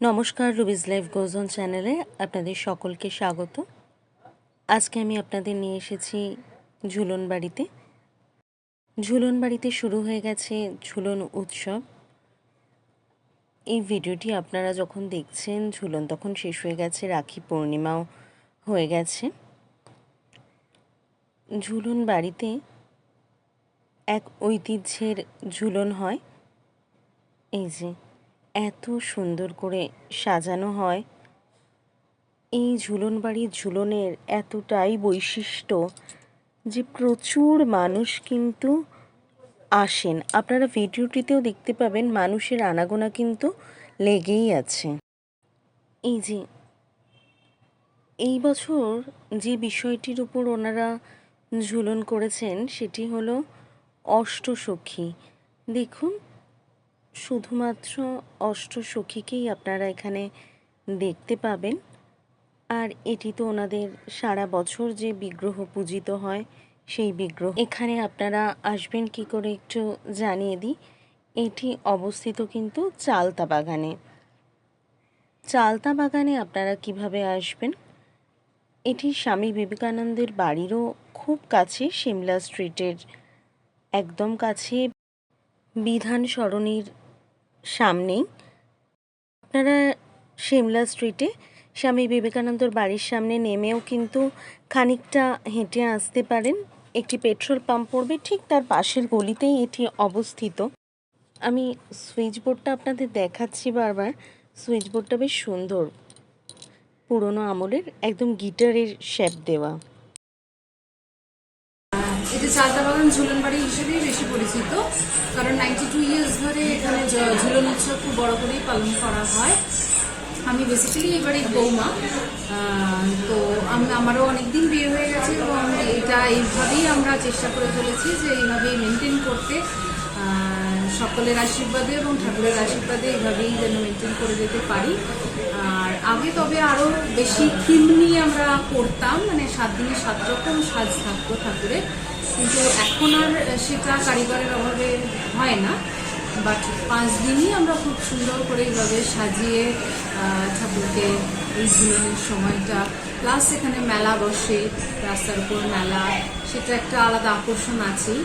নমস্কার, Ruby's life গোজন চ্যানেলে আপনাদের সকলকে স্বাগত। আজকে আমি আপনাদের নিয়ে এসেছি ঝুলন বাড়িতে। ঝুলন বাড়িতে শুরু হয়ে গেছে ঝুলন উৎসব। এই ভিডিওটি আপনারা যখন দেখছেন, ঝুলন তখন শেষ হয়ে গেছে, রাখি পূর্ণিমাও হয়ে গেছে। ঝুলন বাড়িতে এক ঐতিহ্যের ঝুলন হয়। এই যে এত সুন্দর করে সাজানো হয়। এই ঝুলন বাড়ির ঝুলনের এতটাই বৈশিষ্ট্য যে প্রচুর মানুষ কিন্তু আসেন। আপনারা ভিডিওটিতেও দেখতে পাবেন মানুষের আনাগোনা কিন্তু লেগেই আছে। এই যে, এই বছর যে বিষয়টির উপর ওনারা ঝুলন করেছেন সেটি হলো অষ্টসখী। দেখুন শুধুমাত্র অষ্টসখীকেই আপনারা এখানে দেখতে পাবেন। আর এটি তো ওনাদের সারা বছর যে বিগ্রহ পূজিত হয়, সেই বিগ্রহ। এখানে আপনারা আসবেন কি করে একটু জানিয়ে দিই। এটি অবস্থিত কিন্তু চালতা বাগানে। চালতা বাগানে আপনারা কীভাবে আসবেন? এটি স্বামী বিবেকানন্দের বাড়িরও খুব কাছে, সিমলা স্ট্রিটের একদম কাছে। বিধান সরণির সামনেই। আপনারা সিমলা স্ট্রিটে স্বামী বিবেকানন্দর বাড়ির সামনে নেমেও কিন্তু খানিকটা হেঁটে আসতে পারেন। একটি পেট্রোল পাম্প পড়বে ঠিক তার পাশের গলিতেই এটি অবস্থিত। আমি সুইচ বোর্ডটা আপনাদের দেখাচ্ছি বারবার। সুইচ বোর্ডটা বেশ সুন্দর। পুরনো আমলের একদম গিটারের শেপ দেওয়া। এটি চালতা বাগান ঝুলন বাড়ি হিসেবেই বেশি পরিচিত, কারণ নাইনটি টু ইয়ার্স ধরে এখানে ঝুলন উৎসব খুব বড় করেই পালন করা হয়। আমি বেসিক্যালি এই বাড়ির বৌমা তো আমি, আমারও অনেকদিন বিয়ে হয়ে গেছে এবং এটা এইভাবেই আমরা চেষ্টা করে চলেছি যে এইভাবেই মেনটেন করতে। সকলের আশীর্বাদে এবং ঠাকুরের আশীর্বাদে এইভাবেই যেন মেনটেন করে যেতে পারি। আর আগে তবে আরও বেশি থিম নিয়ে আমরা করতাম মানে সাত দিনে সাত রকম সাজ থাকতো ঠাকুরের। কিন্তু এখন আর সেটা কারিগরের অভাবে হয় না। বাট পাঁচ দিনই আমরা খুব সুন্দর করে এইভাবে সাজিয়ে ঠাকুরকে এই ঝুলনের সময়টা প্লাস এখানে মেলা বসে, রাস্তার উপর মেলা, সেটা একটা আলাদা আকর্ষণ আছেই।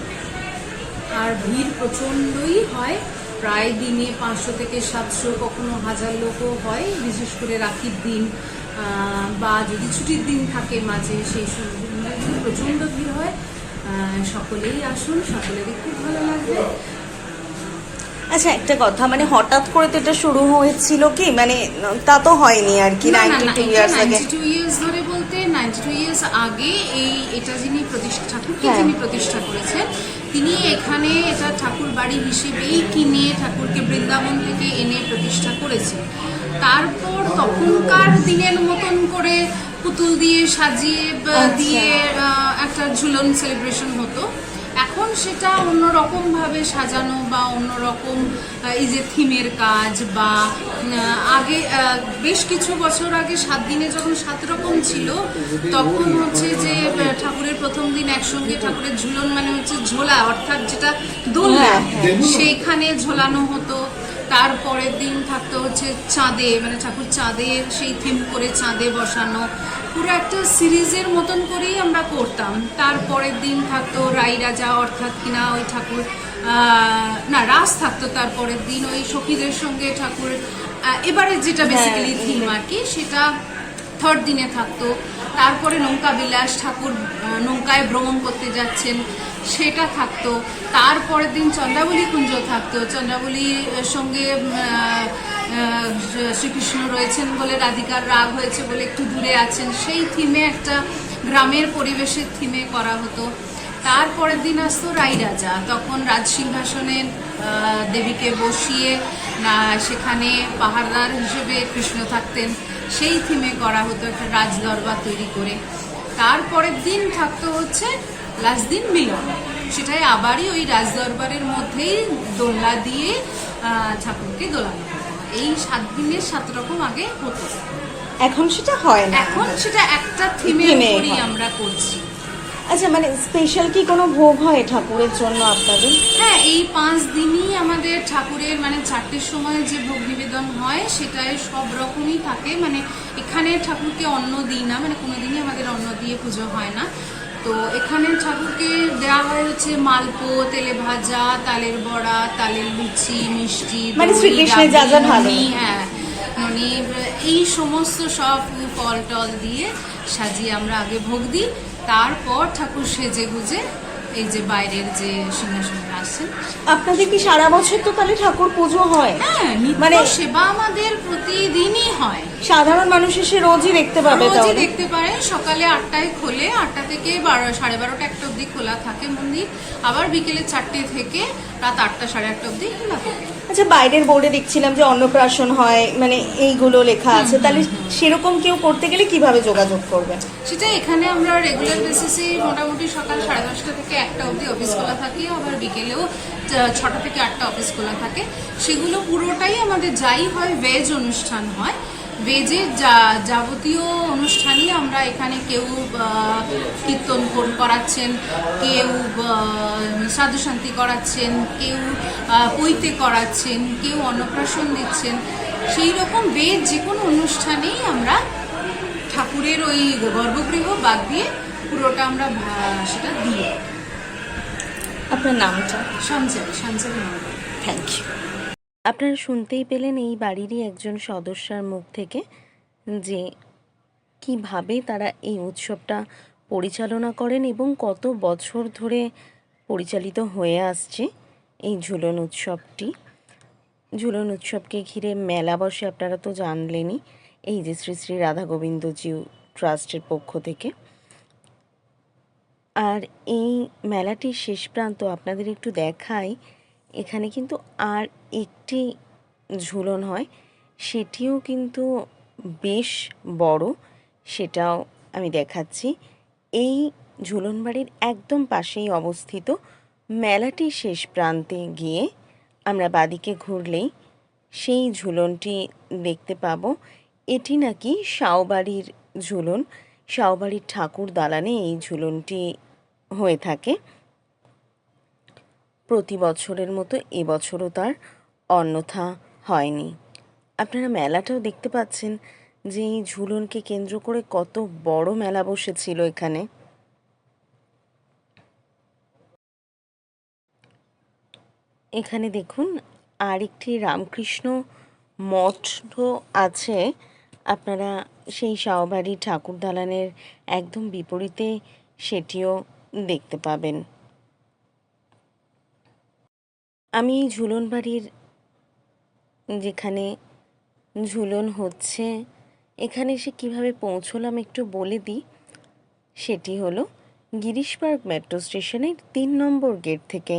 আর ভিড় প্রচণ্ডই হয়, প্রায় দিনে পাঁচশো থেকে সাতশো, কখনো হাজার লোকও হয়, বিশেষ করে রাখির দিন বা যদি ছুটির দিন থাকে মাঝে, সেই সময় প্রচণ্ড ভিড় হয়। সকলেই আসুন সকলেরই খুব ভালো লাগবে আচ্ছা একটা কথা মানে হঠাৎ করে তো এটা শুরু হয়েছিল কি মানে তা তো হয়নি আর কি নাইনটি টু ইয়ার্স আগে ইয়ার্স ধরে বলতে নাইনটি টু ইয়ার্স আগে এই এটা যিনি প্রতিষ্ঠা ঠাকুরকে হ্যাঁ। যিনি প্রতিষ্ঠা করেছেন তিনি এখানে এটা ঠাকুর বাড়ি হিসেবেই কিনে ঠাকুরকে বৃন্দাবন থেকে এনে প্রতিষ্ঠা করেছেন তারপর তখনকার দিনের মতন করে পুতুল দিয়ে সাজিয়ে আচ্ছা। দিয়ে একটা ঝুলন সেলিব্রেশন হতো। এখন সেটা অন্যরকম ভাবে সাজানো বা অন্যরকম এই যে থিমের কাজ বা আগে বেশ কিছু বছর আগে সাত দিনে যখন সাত রকম ছিল তখন হচ্ছে যে ঠাকুরের প্রথম দিন একসঙ্গে ঠাকুরের ঝুলন মানে হচ্ছে ঝোলা অর্থাৎ যেটা দোলনা হ্যাঁ, সেইখানে ঝোলানো হতো। তারপরের দিন থাকতো হচ্ছে চাঁদে মানে ঠাকুর চাঁদে সেই থিম করে চাঁদে বসানো পুরো একটা সিরিজের মতন করেই আমরা করতাম। তারপরের দিন থাকতো রাই রাজা অর্থাৎ কিনা ওই ঠাকুর না রাস থাকতো তারপরের দিন ওই সখীদের সঙ্গে ঠাকুর এবারে যেটা বেসিক্যালি থিম আর কি সেটা থার্ড দিনে থাকতো। তারপরে নৌকা বিলাস ঠাকুর নৌকায় ভ্রমণ করতে যাচ্ছেন। সেটা থাকতো। তারপরের দিন চন্দ্রাবলী কুঞ্জ থাকতো। চন্দ্রাবলীর সঙ্গে শ্রীকৃষ্ণ রয়েছেন বলে রাধিকার রাগ হয়েছে বলে একটু দূরে আছেন। সেই থিমে একটা গ্রামের পরিবেশের থিমে করা হতো। তারপরের দিন আসতো রাই রাজা। তখন রাজসিংহাসনে দেবীকে বসিয়ে, না, সেখানে পাহাড়দার হিসেবে কৃষ্ণ থাকতেন। সেই থিমে করা হতো একটা রাজদরবার তৈরি করে। তারপরের দিন থাকতো হচ্ছে লাস্ট দিন মিলন। সেটাই আবারই ওই রাজ দরবারের মধ্যেই দোলনা দিয়ে ঠাকুরকে দোলানো এই সাত দিনের সাত রকম আগে হতো। এখন সেটা হয় না। এখন সেটা একটা থিমে হয়। আমরা করছি। আচ্ছা মানে স্পেশাল কি কোনো ভোগ হয় ঠাকুরের জন্য আপনাদের? হ্যাঁ এই পাঁচ দিনই আমাদের ঠাকুরের মানে চারটের সময় যে ভোগ নিবেদন হয় সেটাই সব রকমই থাকে। মানে এখানে ঠাকুরকে অন্ন দিই না মানে কোনোদিনই আমাদের অন্ন দিয়ে পুজো হয় না। তো এখানে ঠাকুরকে দেওয়া হয় হচ্ছে মালপো তেলে ভাজা তালের বড়া তালের লুচি মিষ্টি মানে শ্রীকৃষ্ণের যা যা ভালো। হ্যাঁ ননি এই সমস্ত সব ফল টল দিয়ে সাজিয়ে আমরা আগে ভোগ দিই তারপর ঠাকুর সেজে গুজে এই যে বাইরের যে সিংহাসনে আসছেন আপনাদের কি সারা বছর তো তাহলে ঠাকুর পুজো হয়? হ্যাঁ মানে- সেবা আমাদের প্রতিদিনই হয়। সাধারণ মানুষ এসে রোজই দেখতে পাবে রোজই দেখতে পারে সকালে আটটায় খোলে আটটা থেকে বারো সাড়ে বারোটা একটা অবধি খোলা থাকে মন্দির। আবার বিকেলে চারটে থেকে রাত আটটা সাড়ে আটটা অবধি খোলা থাকে। আচ্ছা বাইরের বোর্ডে দেখছিলাম যে অন্নপ্রাশন হয় মানে এইগুলো লেখা আছে। তাহলে সেরকম কেউ করতে গেলে কীভাবে যোগাযোগ করবে? সেটা এখানে আমরা রেগুলার বেসিসে মোটামুটি সকাল সাড়ে দশটা থেকে একটা অবধি অফিস খোলা থাকে আবার বিকেলেও ছটা থেকে আটটা অফিস খোলা থাকে। সেগুলো পুরোটাই আমাদের যাই হয় ভেজ অনুষ্ঠান হয়। ভেজের যা যাবতীয় অনুষ্ঠানই আমরা এখানে কেউ কীর্তন কর- করাচ্ছেন কেউ সাধু শান্তি করাচ্ছেন কেউ পৈতে করাচ্ছেন কেউ অন্নপ্রাশন দিচ্ছেন। সেই রকম বেদ যে কোনো অনুষ্ঠানেই আমরা ঠাকুরের ওই গর্ভগৃহ বাদ দিয়ে পুরোটা আমরা সেটা দিই আপনার নামটা? সঞ্চয় মন্ডল থ্যাংক ইউ আপনারা শুনতেই পেলেন এই বাড়িরই একজন সদস্যার মুখ থেকে যে কীভাবে তারা এই উৎসবটা পরিচালনা করেন এবং কত বছর ধরে পরিচালিত হয়ে আসছে এই ঝুলন উৎসবটি। ঝুলন উৎসবকে ঘিরে মেলা বসে আপনারা তো জানলেনই এই যে শ্রী শ্রী রাধা গোবিন্দজিউ ট্রাস্টের পক্ষ থেকে। আর এই মেলাটির শেষ প্রান্ত আপনাদের একটু দেখাই, এখানে কিন্তু আর একটি ঝুলন হয়, সেটিও কিন্তু বেশ বড়, সেটাও আমি দেখাচ্ছি। এই ঝুলন বাড়ির একদম পাশেই অবস্থিত মেলাটির শেষ প্রান্তে গিয়ে আমরা বাদিকে ঘুরলেই সেই ঝুলনটি দেখতে পাবো। এটি নাকি শাওবাড়ির ঝুলন, শাওবাড়ির ঠাকুর দালানে এই ঝুলনটি হয়ে থাকে। প্রতি বছরের মতো এবছরও তার অন্যথা হয়নি। আপনারা মেলাটাও দেখতে পাচ্ছেন যে এই ঝুলনকে কেন্দ্র করে কত বড় মেলা বসেছিল এখানে। এখানে দেখুন আরেকটি রামকৃষ্ণ মঠ আছে। আপনারা সেই শাহবাড়ি ঠাকুর দালানের একদম বিপরীতে সেটিও দেখতে পাবেন। আমি এই ঝুলন বাড়ির যেখানে ঝুলন হচ্ছে, এখানে এসে কীভাবে পৌঁছলাম একটু বলে দিই। সেটি হলো, গিরিশ পার্ক মেট্রো স্টেশনের তিন নম্বর গেট থেকে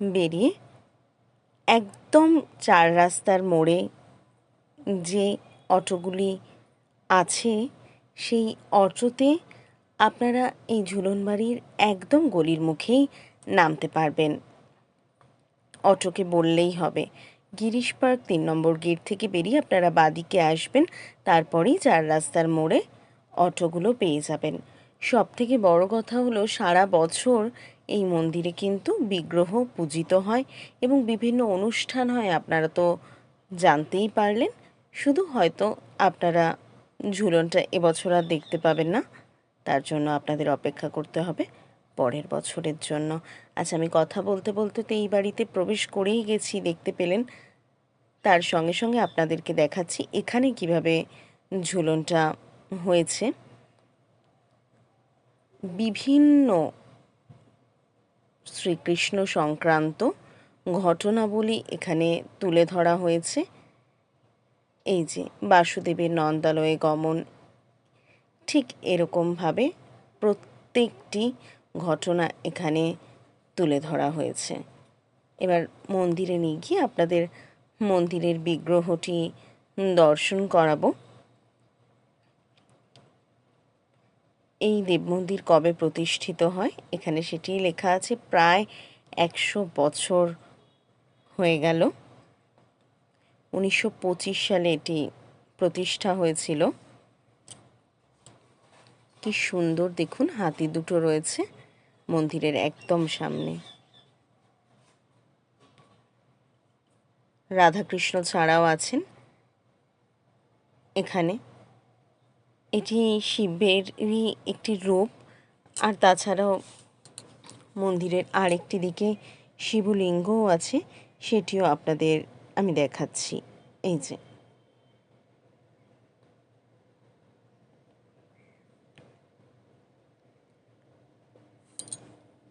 বেরিয়ে একদম চার রাস্তার মোড়ে যে অটোগুলি আছে, সেই অটোতে আপনারা এই ঝুলনবাড়ির একদম গলির মুখেই নামতে পারবেন। অটোকে বললেই হবে। গিরিশ পার্ক তিন নম্বর গেট থেকে বেরিয়ে আপনারা বাদিকে আসবেন, তারপরেই চার রাস্তার মোড়ে অটোগুলো পেয়ে যাবেন। সব থেকে বড় কথা হলো সারা বছর এই মন্দিরে কিন্তু বিগ্রহ পূজিত হয় এবং বিভিন্ন অনুষ্ঠান হয়, আপনারা তো জানতেই পারলেন। শুধু হয়তো আপনারা ঝুলনটা এবছর আর দেখতে পাবেন না, তার জন্য আপনাদের অপেক্ষা করতে হবে পরের বছরের জন্য। আচ্ছা আমি কথা বলতে বলতে তো এই বাড়িতে প্রবেশ করেই গেছি, দেখতে পেলেন। তার সঙ্গে সঙ্গে আপনাদেরকে দেখাচ্ছি এখানে কীভাবে ঝুলনটা হয়েছে। বিভিন্ন শ্রীকৃষ্ণ সংক্রান্ত ঘটনাবলী এখানে তুলে ধরা হয়েছে। এই যে বাসুদেবের নন্দালয়ে গমন, ঠিক এরকমভাবে প্রত্যেকটি ঘটনা এখানে তুলে ধরা হয়েছে। এবার মন্দিরে নিয়ে গিয়ে আপনাদের মন্দিরের বিগ্রহটি দর্শন করাবো। এই দেব মন্দির কবে প্রতিষ্ঠিত হয়? এখানে সেটি লেখা আছে প্রায় একশো বছর হয়ে গেল। উনিশশো পঁচিশ সালে এটি প্রতিষ্ঠা হয়েছিল। কি সুন্দর, দেখুন, হাতি দুটো রয়েছে মন্দিরের একদম সামনে। রাধাকৃষ্ণ ছাড়াও আছেন। এখানে এটি শিবেরই একটি রূপ। আর তাছাড়াও মন্দিরের আরেকটি দিকে শিবলিঙ্গও আছে, সেটিও আপনাদের আমি দেখাচ্ছি। এই যে।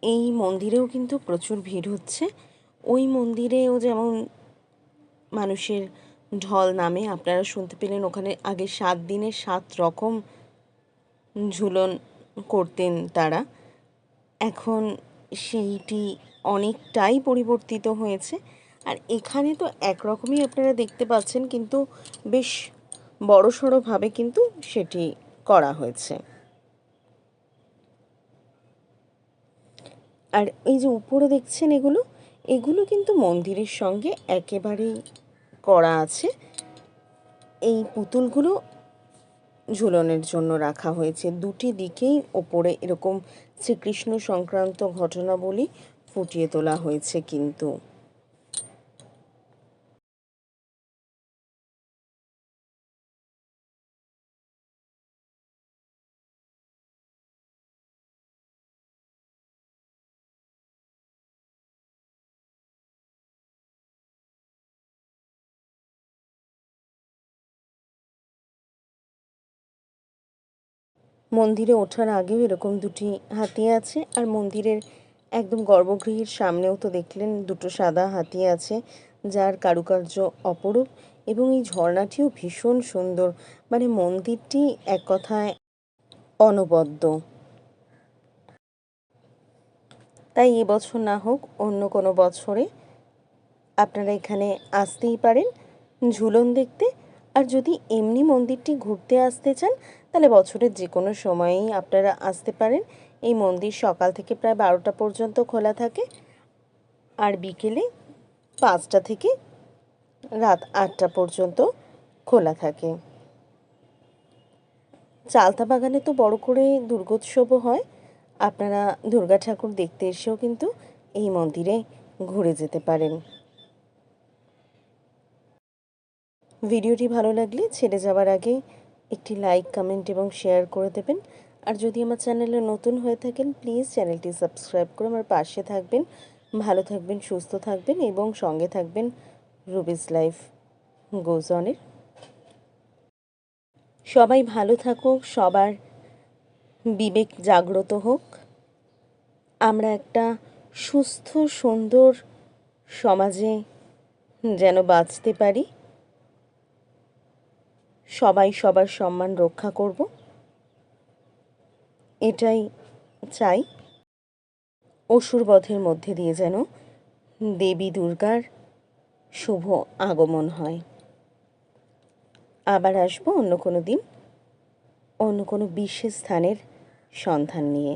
এই মন্দিরেও কিন্তু প্রচুর ভিড় হচ্ছে। ওই মন্দিরেও যেমন মানুষের ঢল নামে। আপনারা শুনতে পেলেন ওখানে আগে সাত দিনে সাত রকম ঝুলন করতেন তারা। এখন সেইটি অনেকটাই পরিবর্তিত হয়েছে। আর এখানে তো একরকমই আপনারা দেখতে পাচ্ছেন, কিন্তু বেশ বড় বড়সড়ভাবে কিন্তু সেটি করা হয়েছে। আর এই যে উপরে দেখছেন এগুলো এগুলো কিন্তু মন্দিরের সঙ্গে একেবারেই করা আছে। এই পুতুলগুলো ঝুলনের জন্য রাখা হয়েছে। দুটি দিকেই ওপরে এরকম শ্রীকৃষ্ণ সংক্রান্ত ঘটনাবলী ফুটিয়ে তোলা হয়েছে কিন্তু। মন্দিরে ওঠার আগেও এরকম দুটি হাতি আছে আর মন্দিরের একদম গর্ভগৃহের সামনেও তো দেখলেন দুটো সাদা হাতি আছে যার কারুকার্য অপরূপ এবং এই ঝর্ণাটিও ভীষণ সুন্দর। মানে মন্দিরটি এক কথায় অনবদ্য। তাই এবছর না হোক অন্য কোনো বছরে আপনারা এখানে আসতেই পারেন। ঝুলন দেখতে আর যদি এমনি মন্দিরটি ঘুরতে আসতে চান, তাহলে বছরের যে কোনো সময়েই আপনারা আসতে পারেন। এই মন্দির সকাল থেকে প্রায় বারোটা পর্যন্ত খোলা থাকে আর বিকেলে পাঁচটা থেকে রাত আটটা পর্যন্ত খোলা থাকে। চালতা বাগানে তো বড় করে দুর্গোৎসবও হয়। আপনারা দুর্গা ঠাকুর দেখতে এসেও কিন্তু এই মন্দিরে ঘুরে যেতে পারেন। ভিডিওটি ভালো লাগলে ছেড়ে যাওয়ার আগে একটি লাইক কমেন্ট এবং শেয়ার করে দেবেন। আর যদি আমার চ্যানেলে নতুন হয়ে থাকেন প্লিজ চ্যানেলটি সাবস্ক্রাইব করে আমার পাশে থাকবেন। ভালো থাকবেন, সুস্থ থাকবেন এবং সঙ্গে থাকবেন রুবিস লাইফ গোজ অনের সবাই ভালো থাকুক, সবার বিবেক জাগ্রত হোক। আমরা একটা সুস্থ, সুন্দর সমাজে যেন বাঁচতে পারি। সবাই সবার সম্মান রক্ষা করব। এটাই চাই। অসুরবধের মধ্যে দিয়ে যেন দেবী দুর্গার শুভ আগমন হয়। আবার আসব অন্য কোনো দিন, অন্য কোনো বিশেষ স্থানের সন্ধান নিয়ে।